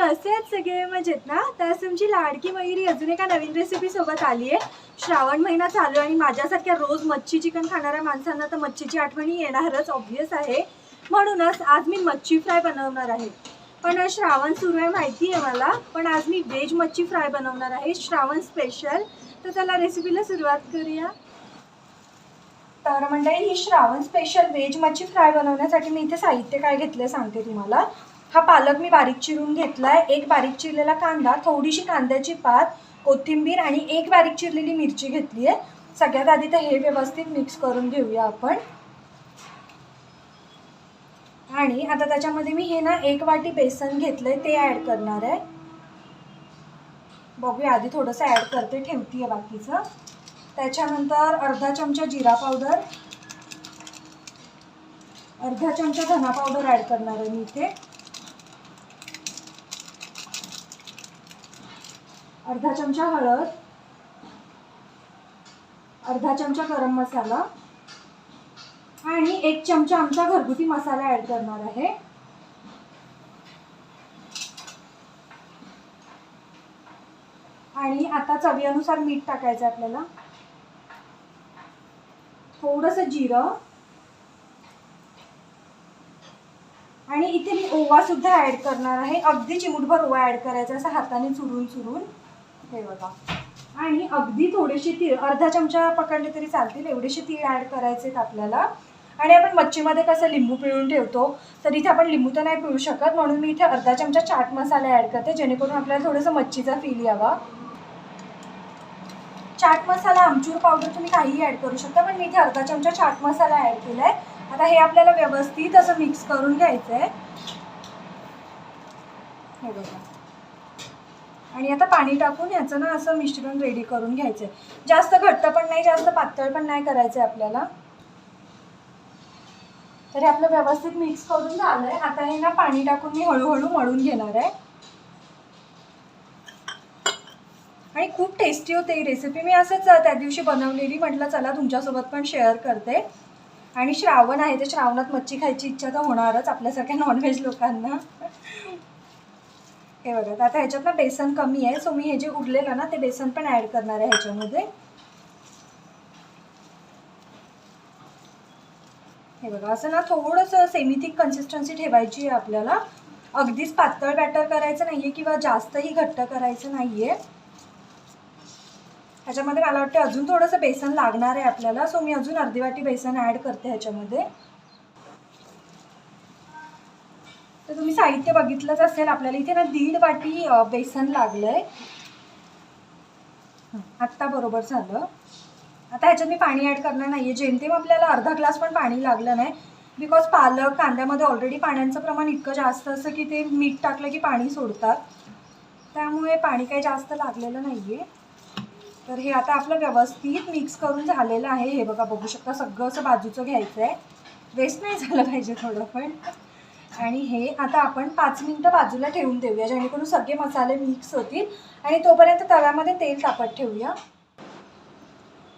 कसे आहेत सगळे? मजेत ना? तर तुमची लाडकी मयुरी अजून एका नवीन रेसिपी सोबत आली आहे. श्रावण महिना चालू आहे आणि माझ्यासारख्या रोज मच्छी चिकन खाणाऱ्या माणसांना तर मच्छीची आठवणी येणारच ऑब्वियस आहे. म्हणूनच आज मी मच्छी फ्राय बनवणार आहे. पण श्रावण सुरू आहे माहिती आहे मला. पण आज मी व्हेज मच्छी फ्राय बनवणार आहे. श्रावण स्पेशल तर त्याला रेसिपीला सुरुवात करूया. तर मंडळी ही श्रावण स्पेशल व्हेज मच्छी फ्राय बनवण्यासाठी मी इथे साहित्य काय घेतलं सांगते तुम्हाला. हा पालक मी बारीक चिरून घेतला आहे एक बारीक चिरलेला कांदा थोडीशी कांद्याची पात कोथिंबीर आणि एक बारीक चिरलेली मिरची घेतली आहे. सगळ्यात आधी तर हे व्यवस्थित मिक्स करून घेऊया आपण. आणि आता त्याच्यामध्ये मी हे ना एक वाटी बेसन घेतलंय ते ॲड करणार आहे. बघूया आधी थोडंसं ॲड करते ठेवतीये बाकीचं. त्याच्यानंतर अर्धा चमचा जिरा पावडर अर्धा चमचा धना पावडर ॲड करणार आहे मी इथे. अर्धा चमचा हळद अर्धा चमचा गरम मसाला आणि एक चमचा आमचा घरगुती मसाला ॲड करणार आहे. आणि आता चवीनुसार मीठ टाकायचं आहे आपल्याला. थोडंसं जिरं. आणि इथे मी ओवा सुद्धा ऍड करणार आहे. अगदी चिमूटभर ओवा ऍड करायचा असं हाताने चुरून चुरून हे बघा. आणि अगदी थोडीशी तीळ अर्धा चमचा पकडले तरी चालतील एवढीशी तीळ ॲड करायचे आहेत आपल्याला. आणि आपण मच्छीमध्ये कसं लिंबू पिळून ठेवतो तर इथे आपण लिंबू तर नाही पिळू शकत म्हणून मी इथे अर्धा चमचा चाट मसाला ॲड करते जेणेकरून आपल्याला थोडंसं मच्छीचा फील यावा. चाट मसाला आमचूर पावडर तुम्ही काहीही ॲड करू शकता पण मी इथे अर्धा चमचा चाट मसाला ॲड केला आहे आता हे आपल्याला व्यवस्थित असं मिक्स करून घ्यायचं आहे हे बघा. आणि आता पाणी टाकून याचं ना असं मिश्रण रेडी करून घ्यायचं आहे जास्त घट्ट पण नाही जास्त पातळ पण नाही करायचं आहे आपल्याला. तर हे आपलं व्यवस्थित मिक्स करून झालं आहे आता हे ना पाणी टाकून मी हळूहळू मळून घेणार आहे. आणि खूप टेस्टी होते ही रेसिपी मी असंच त्या दिवशी बनवलेली. म्हटलं चला तुमच्यासोबत पण शेअर करते. आणि श्रावण आहे तर श्रावणात मच्छी खायची इच्छा तर होणारच आपल्यासारख्या नॉनव्हेज लोकांना. हे बघा आता ह्याच्यात ना बेसन कमी आहे सो मी हे जे उरलेलं ना ते बेसन पण ॲड करणार आहे ह्याच्यामध्ये. हे बघा असं ना थोडंसं सेमिथिक कन्सिस्टन्सी ठेवायची आहे आपल्याला. अगदीच पातळ बॅटर करायचं नाही आहे किंवा जास्तही घट्ट करायचं नाही आहे ह्याच्यामध्ये मला वाटते अजून थोडंसं बेसन लागणार आहे आपल्याला सो मी अजून अर्धी वाटी बेसन ॲड करते ह्याच्यामध्ये. तर तुम्ही साहित्य बघितलंच असेल आपल्याला. इथे ना दीड वाटी बेसन लागलंय. आहे आत्ता बरोबर झालं. आता ह्याच्यात मी पाणी ॲड करणार नाही आहे जेमतेम आपल्याला अर्धा ग्लास पण पाणी लागलं नाही. बिकॉज पालक कांद्यामध्ये ऑलरेडी पाण्याचं प्रमाण इतकं जास्त असतं की ते मीठ टाकलं की पाणी सोडतात. त्यामुळे पाणी काही जास्त लागलेलं नाही आहे तर हे आता आपलं व्यवस्थित मिक्स करून झालेलं आहे. हे बघा बघू शकता सगळं असं बाजूचं घ्यायचं आहे वेस्ट नाही झालं पाहिजे थोडं पण. आणि हे आता आपण पाच मिनटं बाजूला ठेवून देऊया जेणेकरून सगळे मसाले मिक्स होतील. आणि तोपर्यंत तव्यामध्ये तेल तापत ठेवूया.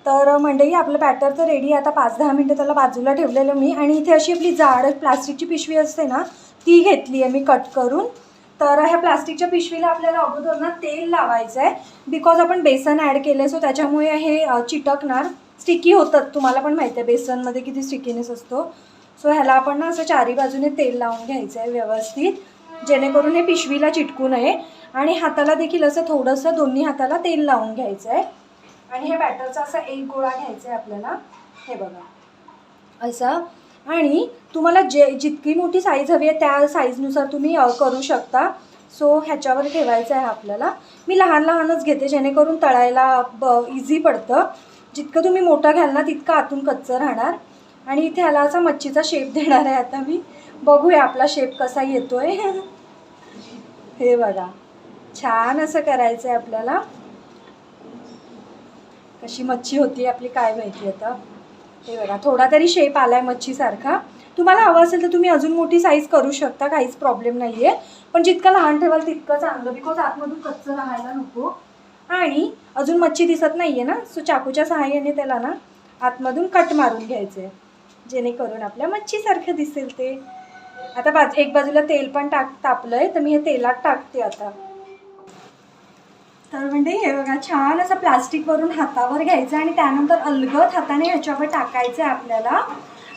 तर मंडळी आपलं बॅटर तर रेडी आता पाच दहा मिनटं त्याला बाजूला ठेवलेलं मी. आणि इथे अशी आपली जाड प्लास्टिकची पिशवी असते ना ती घेतली आहे मी कट करून. तर ह्या प्लास्टिकच्या पिशवीला आपल्याला अगोदर ना तेल लावायचं आहे बिकॉज आपण बेसन ॲड केलं सो त्याच्यामुळे हे चिटकणार. स्टिकी होतात तुम्हाला पण माहिती आहे बेसनमध्ये किती स्टिकीनेस असतो. सो ह्याला आपण ना असं चारी बाजूने तेल लावून घ्यायचं आहे व्यवस्थित. जेणेकरून हे पिशवीला चिटकू नये. आणि हाताला देखील असं थोडंसं दोन्ही हाताला तेल लावून घ्यायचं आहे आणि हे बॅटरचा असा एक गोळा घ्यायचा आहे आपल्याला. हे बघा. असा. आणि तुम्हाला जे जितकी मोठी साईज हवी आहे त्या साईजनुसार तुम्ही करू शकता. सो ह्याच्यावर ठेवायचं आहे आपल्याला. मी लहान लहानच घेते जेणेकरून तळायला ब इझी पडतं. जितकं तुम्ही मोठं घ्याल ना तितकं आतून कच्चं राहणार. आणि इथे आला असा मच्छीचा शेप देणार आहे आता मी. बघूया आपला शेप कसा येतोय. हे बघा. छान असं करायचं आहे आपल्याला. कशी मच्छी होती आपली काय माहिती आता. हे बघा थोडा तरी शेप आलाय मच्छीसारखा. तुम्हाला हवं असेल तर तुम्ही अजून मोठी साईज करू शकता काहीच प्रॉब्लेम नाही आहे पण जितकं लहान ठेवाल तितकं चांगलं बिकॉज आतमधून कच्चं राहायला नको. आणि अजून मच्छी दिसत नाही आहे ना सो चाकूच्या सहाय्याने त्याला ना आतमधून कट मारून घ्यायचं आहे जेणेकरून आपल्या मच्छीसारखं दिसेल ते. आता बाज एक बाजूला तेल पण टाक तापलंय तर मी हे तेलात टाकते आता. तर म्हणजे हे बघा छान असं प्लास्टिकवरून हातावर घ्यायचं आणि त्यानंतर अलगद हाताने ह्याच्यावर टाकायचं आहे आपल्याला.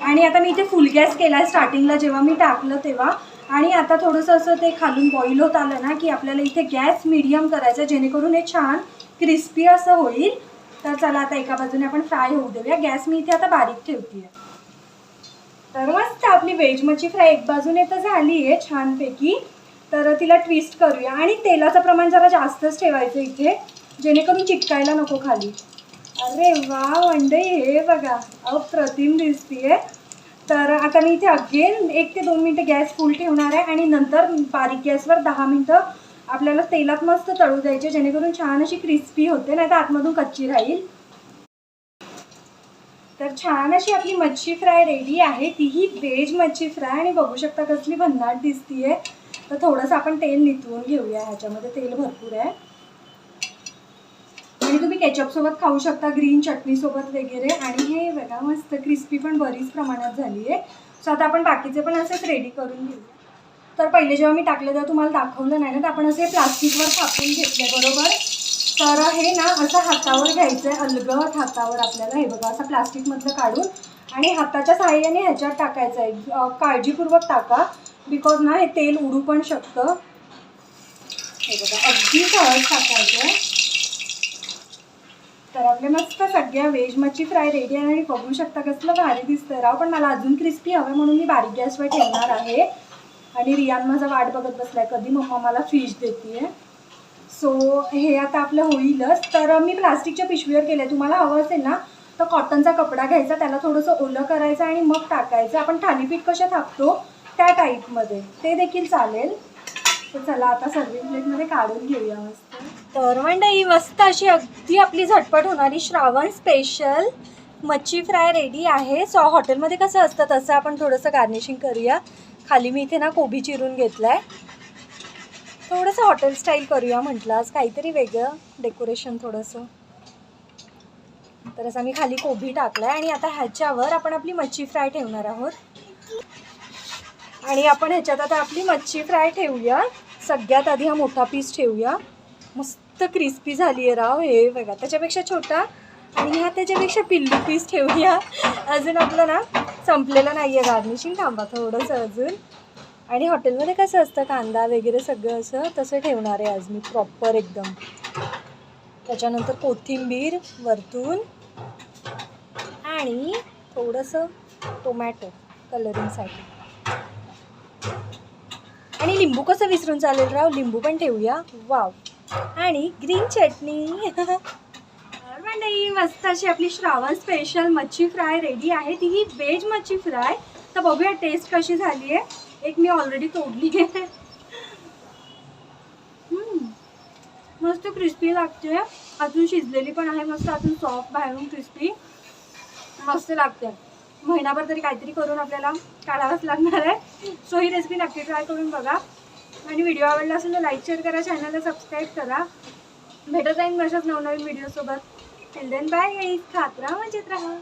आणि आता मी इथे फुल गॅस केला आहे स्टार्टिंगला जेव्हा मी टाकलं तेव्हा. आणि आता थोडंसं असं ते खालून बॉईल होत आलं ना की आपल्याला इथे गॅस मिडियम करायचा जेणेकरून हे छान क्रिस्पी असं होईल. तर चला आता एका बाजूने आपण फ्राय होऊ देऊया. गॅस मी इथे आता बारीक ठेवते तर मस्त आपली व्हेज मच्छी फ्राय एक बाजूने तर झाली आहे छानपैकी. तर तिला ट्विस्ट करूया. आणि तेलाचं प्रमाण जरा जास्तच ठेवायचं इथे जेणेकरून चिटकायला नको खाली. अरे वा वंडे हे बघा. अप्रतिम दिसतीये. तर आता मी इथे अगेन एक ते दोन मिनटं गॅस फुल ठेवणार आहे आणि नंतर बारीक गॅसवर दहा मिनटं आपल्याला तेलात मस्त तळू द्यायचे जेणेकरून छान अशी क्रिस्पी होते नाही तर आतमधून कच्ची राहील. तर छान अशी आपली मच्छी फ्राय रेडी आहे. तीही व्हेज मच्छी फ्राय आणि बघू शकता कसली भन्नाट दिसतीये. तर थोडंसं आपण तेल नितवून घेऊया. ह्याच्यामध्ये तेल भरपूर आहे. आणि तुम्ही केचअपसोबत खाऊ शकता ग्रीन चटणी सोबत वगैरे. आणि हे बघा मस्त क्रिस्पी पण बरीच प्रमाणात झाली आहे सो आता आपण बाकीचे पण असेच रेडी करून घेऊया. तर पहिले जेव्हा मी टाकलं तेव्हा तुम्हाला दाखवलं नाही ना तर आपण असे प्लास्टिकवर थापून घेतले बरोबर? तर हे ना असं हातावर घ्यायचं आहे अलगद हातावर आपल्याला. हे बघा असं प्लास्टिकमधलं काढून आणि हाताच्या सहाय्याने ह्याच्यात टाकायचं आहे काळजीपूर्वक टाका बिकॉज ना हे तेल उडू पण शकतं. हे बघा अगदी सहज टाकायचं आहे तर आपले मस्त सगळ्या व्हेज मच्छी फ्राय रेडी आहे आणि बघू शकता कसलं भारी दिसतंय. राव पण मला अजून क्रिस्पी हवं म्हणून मी बारीक गॅसवर ठेवणार आहे. आणि रियान माझा वाट बघत बसलाय. कधी मम्मा मला फिश देते सो हे आता आपलं होईलच. तर मी प्लास्टिकच्या पिशवीवर केलं तुम्हाला हवं असेल ना तर कॉटनचा कपडा घ्यायचा त्याला थोडंसं ओलं करायचं आणि मग टाकायचं. आपण थालीपीठ कशा थापतो? त्या टाईपमध्ये ते देखील चालेल. तर चला आता सर्विंग प्लेटमध्ये काढून घेऊया मस्त. तर मंडई मस्त अशी अगदी आपली झटपट होणारी श्रावण स्पेशल मच्छी फ्राय रेडी आहे. सो हॉटेलमध्ये कसं असतं तसं आपण थोडंसं गार्निशिंग करूया. खाली मी इथे ना कोबी चिरून घेतला आहे थोडंसं हॉटेल स्टाईल करूया म्हटलं. आज काहीतरी वेगळं डेकोरेशन थोडंसं. तर असं मी खाली कोबी टाकला आहे आणि आता ह्याच्यावर आपण आपली मच्छी फ्राय ठेवणार आहोत. आणि आपण ह्याच्यात आता आपली मच्छी फ्राय ठेवूया. सगळ्यात आधी हा मोठा पीस ठेवूया. मस्त क्रिस्पी झाली आहे राव. हे बघा त्याच्यापेक्षा छोटा. आणि ह्या त्याच्यापेक्षा पिल्लू पीस ठेवूया. अजून आपलं ना संपलेलं नाही आहे गार्निशिंग थांबा थोडंसं अजून. आणि हॉटेलमध्ये कसं असतं कांदा वगैरे सगळं असं तसं ठेवणार आहे आज मी प्रॉपर एकदम. त्याच्यानंतर कोथिंबीर वरतून आणि थोडंसं टोमॅटो कलरिंगसाठी आणि लिंबू कसं विसरून चालेल राव? लिंबू पण ठेवूया. वाव आणि ग्रीन चटणी तर मस्त अशी आपली श्रावण स्पेशल मच्छी फ्राय रेडी आहे. ती ही व्हेज मच्छी फ्राय तर बघूया टेस्ट कशी झाली आहे एक मी ऑलरेडी तोडली आहे. मस्त क्रिस्पी लागते. अजून शिजलेली पण आहे मस्त अजून सॉफ्ट बाहेरून क्रिस्पी मस्त लागते. महिनाभर तरी काहीतरी करून आपल्याला काढावंच लागणार आहे. सो ही रेसिपी नक्की ट्राय करून बघा. आणि व्हिडिओ आवडला असेल तर लाईक शेअर करा. चॅनलला सबस्क्राईब करा. भेटत जाईन अशाच नवनवीन व्हिडिओसोबत टिल देन बाय खात राहा म्हणजे राहा.